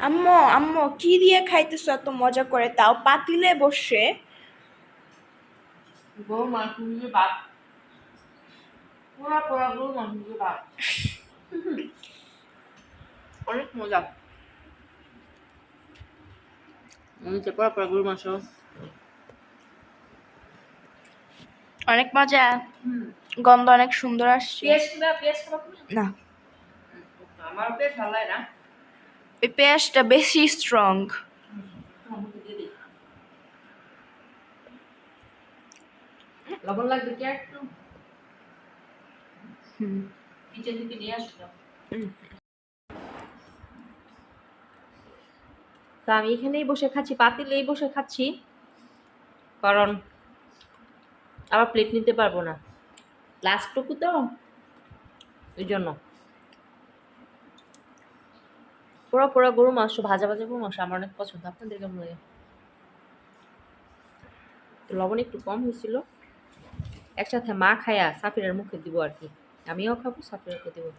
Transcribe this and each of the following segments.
আম্মু আম্মু কি দিয়ে খাইতেছো এত মজা করে? তাও পাতিলে বসে। ভাত পোড়া পোড়া ভাত অনেক মজা। পোড়া পোড়া গরু মাংস অনেক মজা। গন্ধ অনেক সুন্দর আসছে? না। আমার পেঁয়াজ ভালো না। এই পেঁয়াজটা বেশি স্ট্রং। লবণ লাগবে কি একটু? কিচেন থেকে নিয়ে আসলাম তো আমি এখানেই বসে খাচ্ছি পাতিলেই বসে খাচ্ছি। কারণ আবার প্লেট নিতে পারব না। লাস্টটুকু তো? এই জন্য। পোড়া পোড়া গরু মাংস, ভাজা ভাজা গরু মাংস আমার অনেক পছন্দ। আপনাদের কেমন লাগে? লবণ একটু কম হয়েছিল। একসাথে মা খায়া সাফিরের মুখে দিব আর কি। আমিও খাব, সাফিরকে দিব।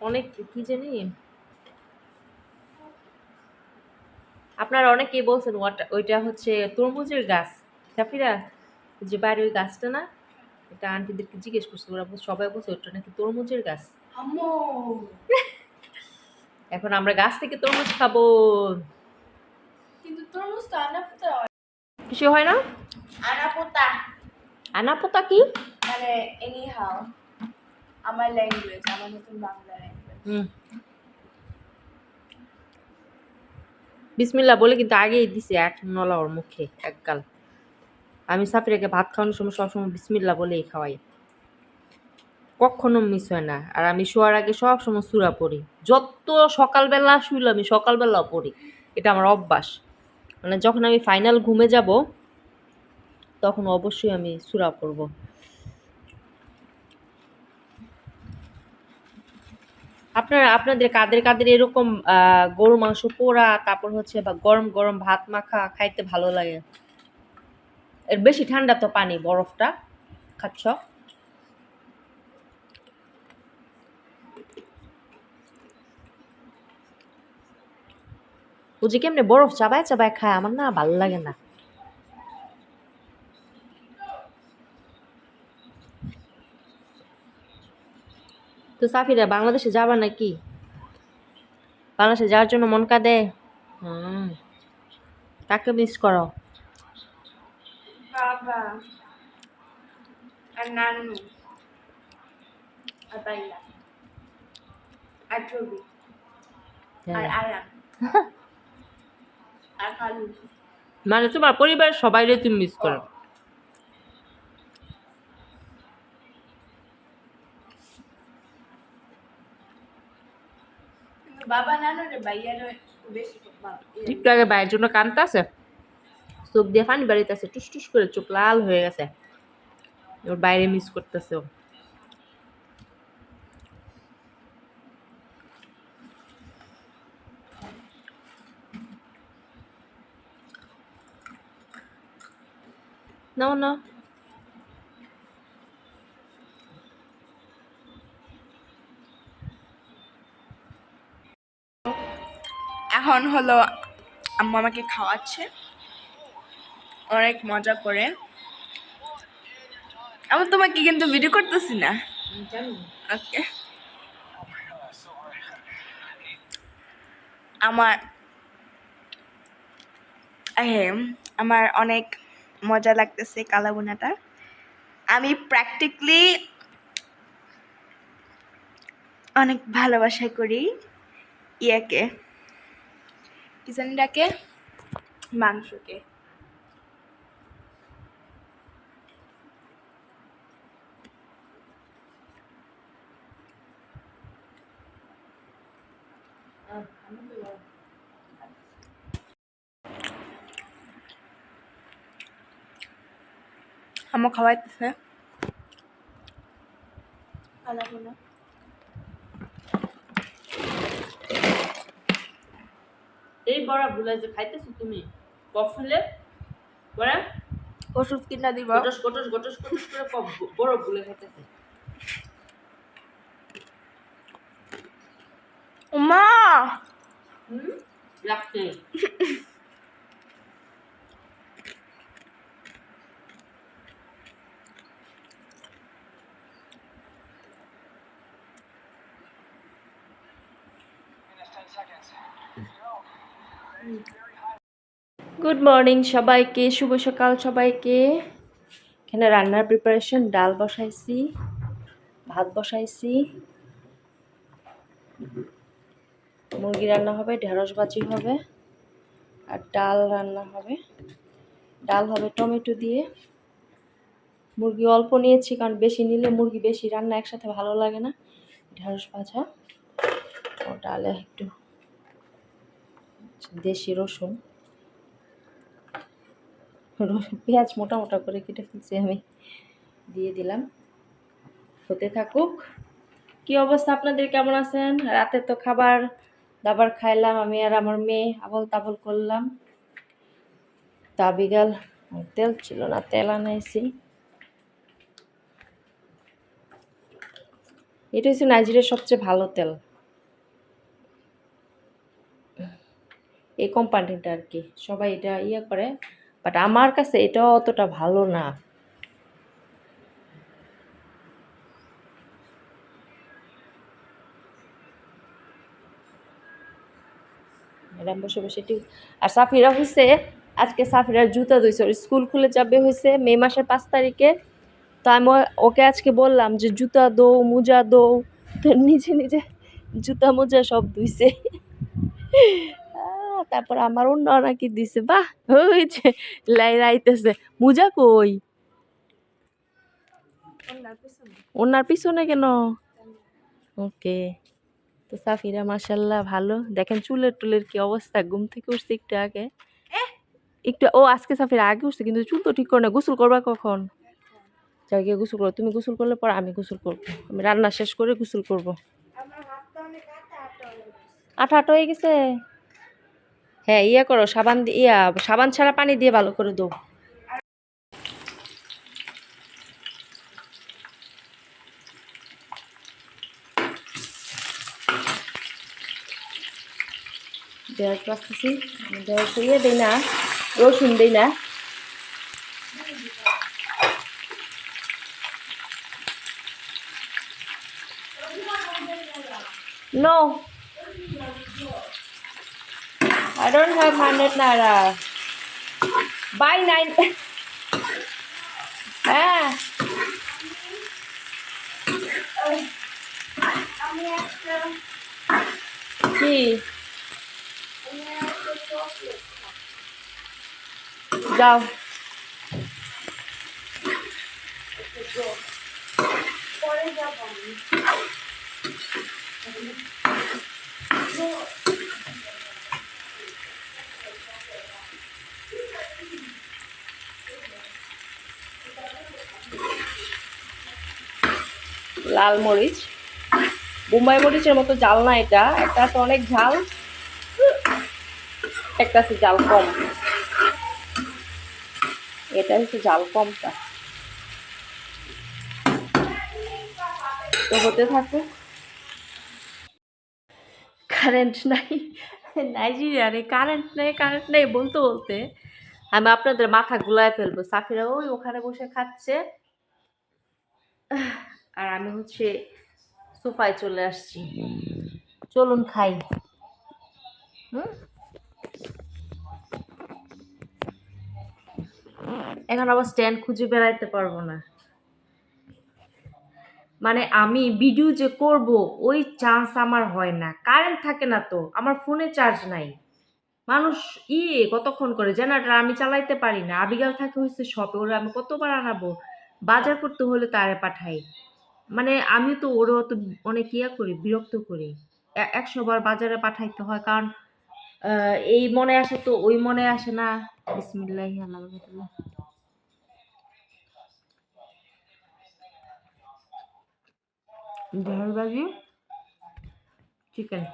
অনেক কি জানি? আপনারা অনেকেই বলছেন, ওয়াটা- ওইটা হচ্ছে তরমুজের গাছ। সাফিরা, যে বাইরে ওই গাছটা না এটা আন্টিদেরকে জিজ্ঞেস করছে ওরা সবাই বলছে ওটা নাকি তরমুজের গাছ। এখন আমরা গাছ থেকে তরমুজ খাব। কিন্তু তরমুজ তো আনাপোতা খুশি হয় না? আনাপোতা। আনাপোতা কি? মানে এনি হাউ আমার ল্যাঙ্গুয়েজ আমার নতুন বাংলা ল্যাঙ্গুয়েজ হুম। বিসমিল্লা বলে কিন্তু আগেই দিছে এক নলা ওর মুখে এক গাল আমি সাফিরাকে ভাত খাওয়ানোর সময় সবসময় বিসমিল্লা বলেই খাওয়াই। কখনো মিস হয় না। আর আমি শোয়ার আগে সব সময় সুরা পড়ি। যত সকালবেলা শুইলে আমি সকালবেলাও পড়ি। এটা আমার অভ্যাস। মানে যখন আমি ফাইনাল ঘুমে যাব, তখন অবশ্যই আমি সুরা পড়ব। আপনারা, আপনাদের কাদের কাদের এরকম গরু মাংস পোড়া, তারপর হচ্ছে বা গরম গরম ভাত মাখা খাইতে ভালো লাগে? এর বেশি ঠান্ডা তো পানি, বরফটা। খাচ্ছ? বুঝি কেমনে বরফ চাবায় চাবায় খায়, আমার না ভালো লাগে না। তো সাফিরা, বাংলাদেশে যাবা নাকি? বাংলাদেশে যাওয়ার জন্য মন কাঁদে? হুম। তাকে মিস করো? বাবা আর নানু আর বাইলা আর ছবি আর। আয়ান আর কালু মানে তোমার পরিবারের সবাইরে তুমি মিস করো। কিন্তু বাবা নানু রে ভাইয়ার বেশি একটু আগে বাইরের জন্য কানতেছে চোখ দিয়ে পানি বাড়িতেছে টুস টুস করে চোখ লাল হয়ে গেছে। ওর বাইরে মিস করতেছে ও। নাও না এখন হলো আম্মু আমাকে খাওয়াচ্ছে। অনেক মজা করে। আমি তোমাকে কিন্তু ভিডিও করতেছি না। ওকে আমার হ্যাঁ আমার অনেক মজা লাগতেছে কালাবুনাটা আমি প্র্যাকটিক্যালি অনেক ভালোবাসা করি ইয়াকে। কি জানি ডাকে? মাংসকে। আমার খাওয়াইতেছে। এই বড়া ভুলাই যে খাইতেছো তুমি কফলে? বড়া? ওষুধ কিনা দিব। গটস গটস গটস গটস করে কফ বড় ভুলে খাইতেছে। লাগছে গুড মর্নিং সবাইকে। শুভ সকাল সবাইকে। এখানে রান্নার প্রিপারেশন ডাল বসাইছি ভাত বসাইছি। মুরগি রান্না হবে, ঢেঁড়স ভাজি হবে, আর ডাল রান্না হবে। ডাল হবে টমেটো দিয়ে। মুরগি অল্প নিয়েছি, কারণ বেশি নিলে মুরগি বেশি রান্না একসাথে ভালো লাগে না। ঢেঁড়স ভাজা ও ডালে একটু দেশি রসুন। রসুন, পেঁয়াজ মোটা মোটা করে কেটে ফেলছি আমি, দিয়ে দিলাম। হতে থাকুক। কি অবস্থা আপনাদের? কেমন আছেন? রাতে তো খাবার দাবার খাইলাম, আমি আর আমার মেয়ে আবল তাবল করলাম। তা বিকাল তেল ছিল না, তেল আনাইছি। এটা হচ্ছে নাইজেরিয়ার সবচেয়ে ভালো তেল। এই কোম্পানিটা আর কি, সবাই এটা ইয়ে করে বাট আমার কাছে এটা অতটা ভালো না। ম্যাডাম বসে বসে টিউ আর সাফিরা হয়েছে আজকে সাফিরার জুতা ধুইছে ওর স্কুল খুলে যাবে হয়েছে মে মাসের পাঁচ তারিখে। তো আমি ওকে আজকে বললাম যে জুতা দো মোজা দো তো নিজে নিজে জুতা মোজা সব ধুইছে। তারপর আমার অন্য নাকি দিছে বাহ হয়েছে লাই রাইতেছে মোজা কই? ওনার পিছনে। কেন? ওকে। তো সাফিরা মাসাল্লাহ ভালো। দেখেন চুলের টুলের কি অবস্থা ঘুম থেকে উঠছে একটু আগে। একটু ও আজকে সাফিরা আগে উঠছে কিন্তু চুল তো ঠিক করে না গোসল করবা কখন? যাই গিয়ে গোসল করো তুমি গোসল করলে পর আমি গোসল করব। আমি রান্না শেষ করে গোসল করব। আমার হাতটা আটা আটা হয়ে গেছে। আঠা আটা হয়ে গেছে? হ্যাঁ ইয়ে করো সাবান দিয়ে ইয়া সাবান ছাড়া পানি দিয়ে ভালো করে দো ঢেঁড়স বাঁচতেছি ঢেঁড়স ইয়ে দিই না রসুন দিই না No. I don't have hundred naira. Buy nine. হ্যাঁ আমি একটা কি আমি একটা চকলেট যাও লাল মরিচ। বোম্বাই মরিচের মতো জাল না এটা একটা আছে অনেক ঝাল। একটা আছে জাল কম। এটা হচ্ছে জাল কমটা। তো হতে থাকুক কারেন্ট নাই। নাইজেরিয়ারে কারেন্ট নেই কারেন্ট নেই বলতে বলতে। আমি আপনাদের মাথা গুলায় ফেলব। সাফিরা ওই ওখানে বসে খাচ্ছে। আর আমি হচ্ছে সোফায় চলে আসছি। চলুন খাই। হুম? এখন আবার স্ট্যান্ড খুঁজে বেড়াইতে পারব না। মানে আমি ভিডিও যে করব, ওই চান্স আমার হয় না। কারেন্ট থাকে না তো, আমার ফোনে চার্জ নাই। মানুষ, ই, কতক্ষণ করে? জেনারেটর আমি চালাইতে পারি না। আবিগাল থাকে হচ্ছে শপে ওরা আমি কতবার আনাবো? বাজার করতে হলে তারে পাঠাই। মানে আমি তো ওরা তো অনেক ইয়া করি, বিরক্ত করি। এ- একশো বার বাজারে পাঠাইতে হয়, কারণ এই মনে আসে তো ওই মনে আসে না বিসমিল্লাহ বারাকাতুল্লাহ। ঢেঁড়স চিকেন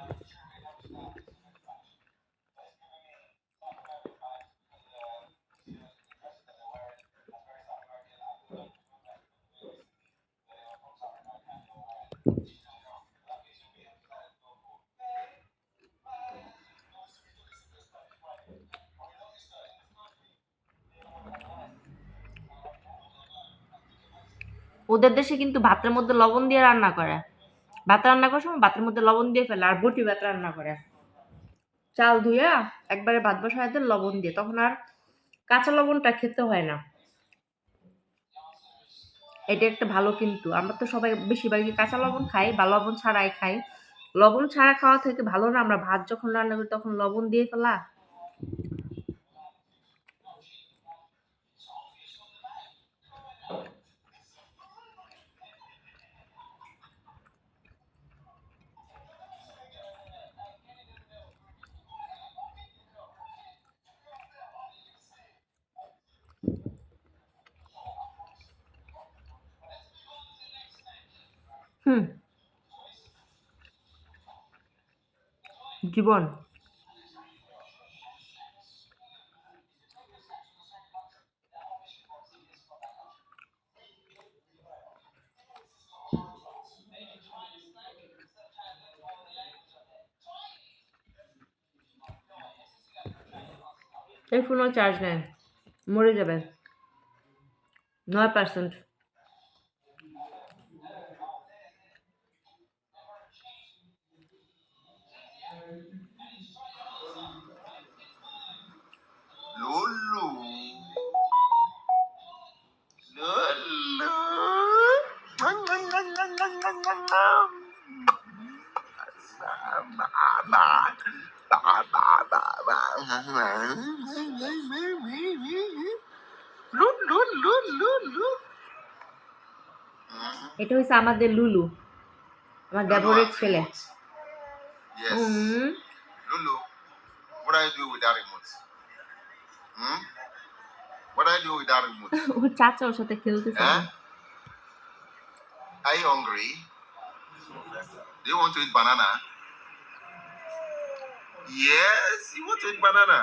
ওদের দেশে কিন্তু ভাতের মধ্যে লবণ দিয়ে রান্না করে। ভাত রান্না করার সময় ভাতের মধ্যে লবণ দিয়ে ফেলে আর বটি ভাত রান্না করে। চাল ধুইয়া একবারে ভাত দেয় লবণ দিয়ে, তখন আর কাঁচা লবণটা খেতে হয় না। এটা একটা ভালো কিন্তু, আমরা তো সবাই বেশিরভাগই কাঁচা লবণ খাই বা লবণ ছাড়াই খাই। লবণ ছাড়া খাওয়া থেকে ভালো না, আমরা ভাত যখন রান্না করি তখন লবণ দিয়ে ফেলা। জীবন এই ফোনও চার্জ নেই। মরে যাবে। নয় পার্সেন্ট এটা হচ্ছে আমাদের লুলু আমার দেবরের ছেলে Yes. Lulu, what I do with that remote? Hmm? What I do with that remote? ওর চাচা ওর সাথে খেলতেছে Huh? Are you hungry? Do you want to eat banana? Yes, you want to eat banana.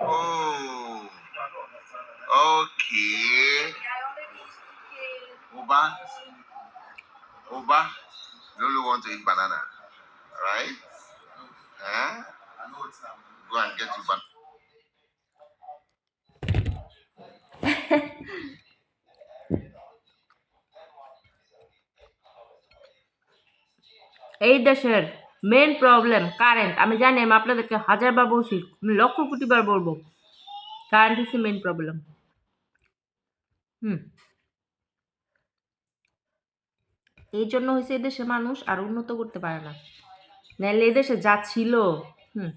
Oh, okay. Oba, Oba, Lulu want to eat banana, right? Huh? Go and get you banana. এই দেশের main problem current আমি জানি আমি আপনাদেরকে হাজারবার বলছি আমি লক্ষ কোটিবার বলব কারেন্ট হচ্ছে মেন প্রবলেম হুম এই জন্য হয়েছে এদেশে মানুষ আর উন্নত করতে পারে না। নাহলে এদেশে যা ছিল হুম।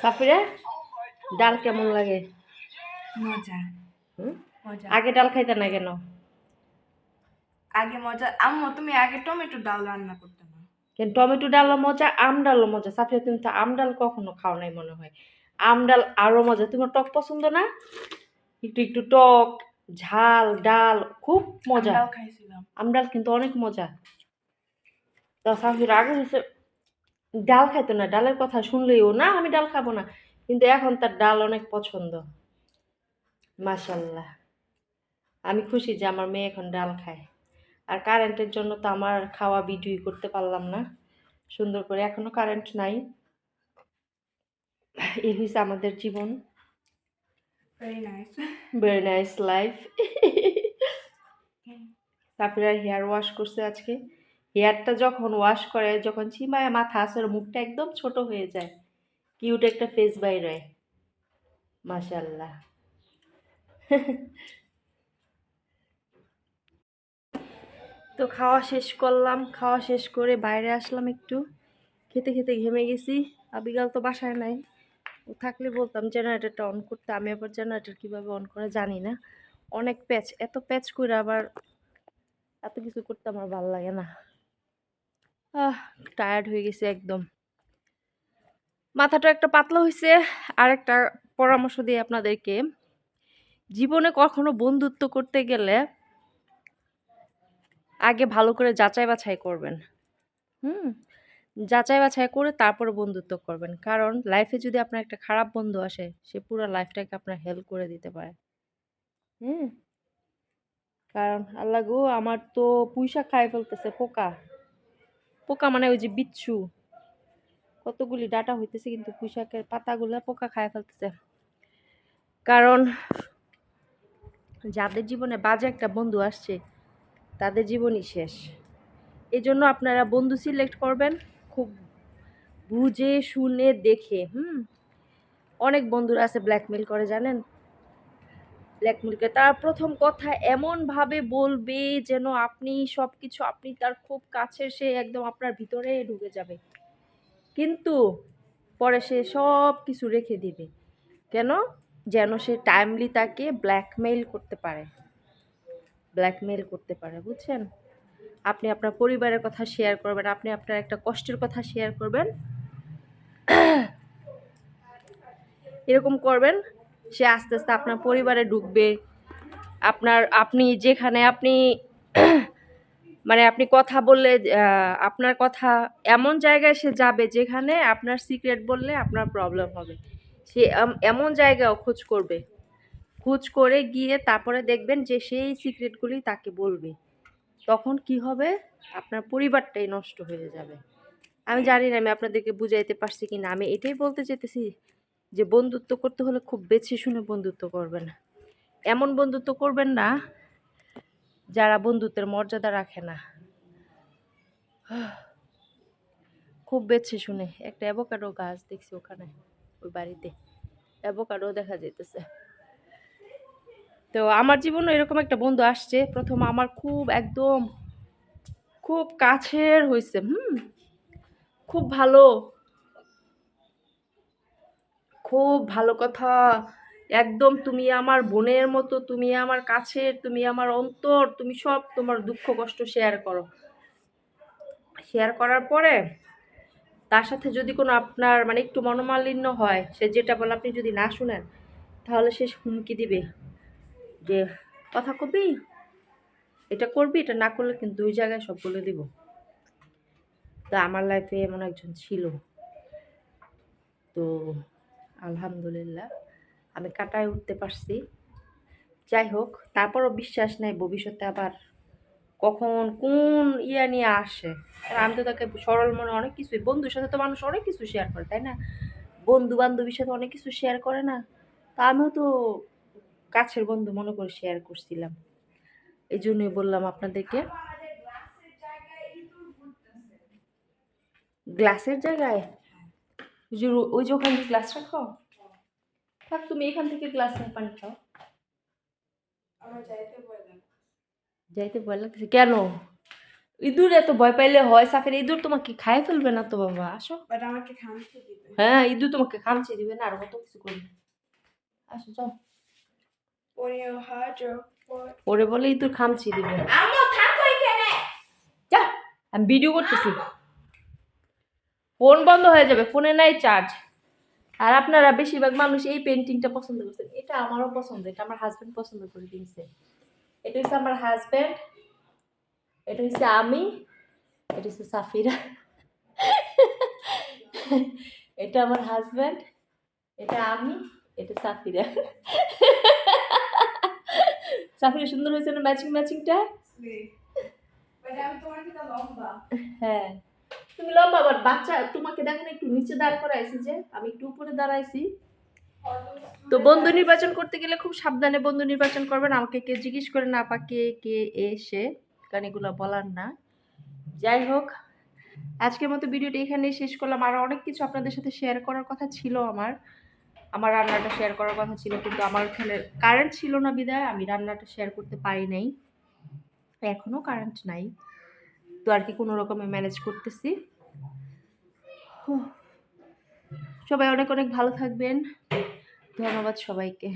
সাফিরা ডাল কেমন লাগে? মজা। হুম? আগে ডাল খাইতে না কেন? আগে মজা। আম্মু তুমি আগে টমেটো ডাল রান্না করতে। না কেন টমেটো ডালও মজা আম ডালও মজা সাফিয়া তুমি তো আম ডাল কখনো খাও নাই মনে হয়। আম ডাল আরও মজা। তোমার টক পছন্দ না? একটু একটু টক ঝাল ডাল খুব মজা। আম ডাল কিন্তু অনেক মজা। তো সাফির আগে হচ্ছে ডাল খাইতো না। ডালের কথা শুনলেই ও না আমি ডাল খাব না। কিন্তু এখন তার ডাল অনেক পছন্দ। মাশাল্লাহ। আমি খুশি যে আমার মেয়ে এখন ডাল খায়। আর কারেন্টের জন্য তো আমার খাওয়া ভিডিওই করতে পারলাম না। সুন্দর করে এখনও কারেন্ট নাই। এই হয়েছে আমাদের জীবন। ভেরি নাইস লাইফ সাফিরার হেয়ার ওয়াশ করছে আজকে। হেয়ারটা যখন ওয়াশ করে যখন চিমায় মাথা আসে মুখটা একদম ছোট হয়ে যায়। কিউট একটা ফেস বাইরে মাশাল্লাহ তো খাওয়া শেষ করলাম, খাওয়া শেষ করে বাইরে আসলাম একটু। খেতে খেতে ঘেমে গেছি। আবিগাল তো বাসায় নাই। ও থাকলে বলতাম জেনারেটারটা অন করতে। আমি আবার জেনারেটার কীভাবে অন করা জানি না। অনেক প্যাচ, এত প্যাচ করে আবার এত কিছু করতে আমার ভালো লাগে না। আহ টায়ার্ড হয়ে গেছে একদম। মাথাটা একটা পাতলা হয়েছে আর একটা পরামর্শ দিই আপনাদেরকে। জীবনে কখনো বন্ধুত্ব করতে গেলে আগে ভালো করে যাচাই বাছাই করবেন। হুম? যাচাই বাছাই করে তারপরে বন্ধুত্ব করবেন। কারণ লাইফে যদি আপনার একটা খারাপ বন্ধু আসে, সে পুরো লাইফটাকে আপনার হেল্প করে দিতে পারে। হুম? কারণ আল্লাহ গো, আমার তো পুঁইশাক খাই ফেলতেছে, পোকা। পোকা মানে ওই যে বিচ্ছু। কতগুলি ডাটা হইতেছে কিন্তু পুঁইশাকের পাতাগুলো পোকা খায় ফেলতেছে। কারণ যাদের জীবনে বাজে একটা বন্ধু আসছে তাদের জীবনই শেষ। এই জন্য আপনারা বন্ধু সিলেক্ট করবেন, খুব বুঝে, শুনে, দেখে, হুম? অনেক বন্ধুরা আছে ব্ল্যাকমেল করে, জানেন? ব্ল্যাকমেল করে, তার প্রথম কথা এমনভাবে বলবে যেন আপনি সব কিছু আপনি তার খুব কাছে, সে একদম আপনার ভিতরে ঢুকে যাবে। কিন্তু পরে সে সব কিছু রেখে দিবে। কেন? যেন সে টাইমলি তাকে ব্ল্যাকমেইল করতে পারে। ব্ল্যাকমেইল করতে পারে, বুঝছেন? আপনি আপনার পরিবারের কথা শেয়ার করবেন, আপনি আপনার একটা কষ্টের কথা শেয়ার করবেন। এরকম করবেন, সে আস্তে আস্তে আপনার পরিবারে ঢুকবে। আপনার, আপনি যেখানে, আপনি মানে আপনি কথা বললে আপনার কথা এমন জায়গায় সে যাবে যেখানে আপনার সিক্রেট বললে আপনার প্রবলেম হবে। সে এমন জায়গাও খোঁজ করবে। খোঁজ করে গিয়ে তারপরে দেখবেন যে সেই সিক্রেটগুলি তাকে বলবে। তখন কি হবে? আপনার পরিবারটাই নষ্ট হয়ে যাবে। আমি জানি না, আমি আপনাদেরকে বুঝাইতে পারছি কি না আমি এটাই বলতে চাইতেছি যে বন্ধুত্ব করতে হলে খুব বেছে শুনে বন্ধুত্ব করবেন। এমন বন্ধুত্ব করবেন না যারা বন্ধুত্বের মর্যাদা রাখে না। খুব বেছে শুনে। একটা অ্যাভোকাডো গাছ দেখছি ওখানে, ওই বাড়িতে। অ্যাভোকাডো দেখা যাইতেছে। তো আমার জীবনে এরকম একটা বন্ধু আসছে। প্রথম আমার খুব একদম খুব কাছের হয়েছে হুম? খুব ভালো। খুব ভালো কথা। একদম তুমি আমার বোনের মতো, তুমি আমার কাছের, তুমি আমার অন্তর, তুমি সব তোমার দুঃখ কষ্ট শেয়ার করো। শেয়ার করার পরে তার সাথে যদি কোনো আপনার মানে একটু মনোমালিন্য হয়, সে যেটা বলে আপনি যদি না শুনেন, তাহলে সে হুমকি দিবে। যে কথা কবি, এটা করবি, এটা না করলে কিন্তু দুই জায়গায় সব বলে দিব। তো আমার লাইফে এমন একজন ছিল। তো আলহামদুলিল্লাহ, আমি কাটায় উঠতে পারছি। যাই হোক, তারপরও বিশ্বাস নেই ভবিষ্যতে আবার কখন কোন ইয়া নিয়ে আসে। আমি তো তাকে সরল মনে অনেক কিছুই, বন্ধুর সাথে তো মানুষ অনেক কিছু শেয়ার করে, তাই না? বন্ধু বান্ধবীর সাথে অনেক কিছু শেয়ার করে না। তা আমিও তো কাছের বন্ধু মনে করে শেয়ার করছিলাম। এই জন্যই বললাম আপনাদেরকে। গ্লাসের জায়গায়? ওই যে ওখানে গ্লাস রাখো। থাক তুমি এখান থেকে গ্লাস নিয়ে পানি খাও। যাইতে ভয় লাগতেছে। কেন? ইঁদুর এত ভয় পাইলে হয় সাফের ইঁদুর তোমাকে খাই ফেলবে না তো বাবা? আসো। আমাকে হ্যাঁ ইঁদুর তোমাকে খামচে দিবে না আর কত কিছু করবে। আসো যাও। ওরে বলে ইঁদুর খামচি দিবে। আমো যা আমি ভিডিও করতেছি। ফোন বন্ধ হয়ে যাবে ফোনে নাই চার্জ আর আপনারা বেশিরভাগ মানুষ এই পেন্টিংটা পছন্দ করছেন। এটা আমারও পছন্দ এটা আমার হাজবেন্ড পছন্দ করে দিয়েছে। এটা হচ্ছে আমার হাজব্যান্ড এটা হচ্ছে আমি এটা হচ্ছে সাফিরা। এটা আমার হাজব্যান্ড এটা আমি এটা সাফিরা। সাফিরা সুন্দর হয়েছে না ম্যাচিং ম্যাচিংটা হ্যাঁ। তুমি লম্বা আবার বাচ্চা তোমাকে দেখেন একটু নিচে দাঁড় করাইছি যে আমি একটু উপরে দাঁড়াইছি। তো বন্ধু নির্বাচন করতে গেলে খুব সাবধানে বন্ধু নির্বাচন করবেন। আমাকে কেউ জিজ্ঞেস করে না আপা কে কে এসে কারণ এগুলো বলার না। যাই হোক আজকের মতো ভিডিওটি এখানেই শেষ করলাম। আরও অনেক কিছু আপনাদের সাথে শেয়ার করার কথা ছিল আমার। আমার রান্নাটা শেয়ার করার কথা ছিল, কিন্তু আমার ওখানে কারেন্ট ছিল না বিদায়, আমি রান্নাটা শেয়ার করতে পারি নাই। এখনও কারেন্ট নাই। তো আর কি কোনো রকমে ম্যানেজ করতেছি। সবাই অনেক অনেক ভালো থাকবেন। ধন্যবাদ সবাইকে।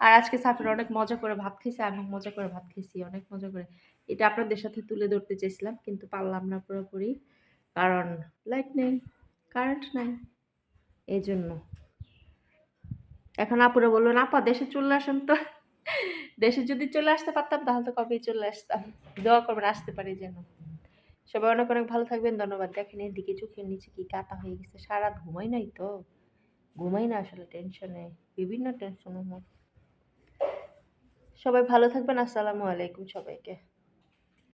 আর আজকে সাফির অনেক মজা করে ভাত খেয়েছে আমি মজা করে ভাত খেয়েছি অনেক মজা করে। এটা আপনাদের সাথে তুলে ধরতে চেয়েছিলাম, কিন্তু পারলাম না পুরোপুরি, কারণ লাইট নেই কারেন্ট নাই এই জন্য এখন আপুরা বললেন আপা, দেশে চলে আসেন তো। দেশে যদি চলে আসতে পারতাম, তাহলে তো কবেই চলে আসতাম। দোয়া করবেন, আসতে পারি যেন। সবাই অনেক অনেক ভালো থাকবেন, ধন্যবাদ। দেখেন এদিকে চোখের নিচে কি কাটা হয়ে গেছে। সারা ঘুমাই নাই তো। ঘুমাই না আসলে টেনশনে বিভিন্ন টেনশনের মধ্যে সবাই ভালো থাকবেন, আসসালামু আলাইকুম সবাইকে।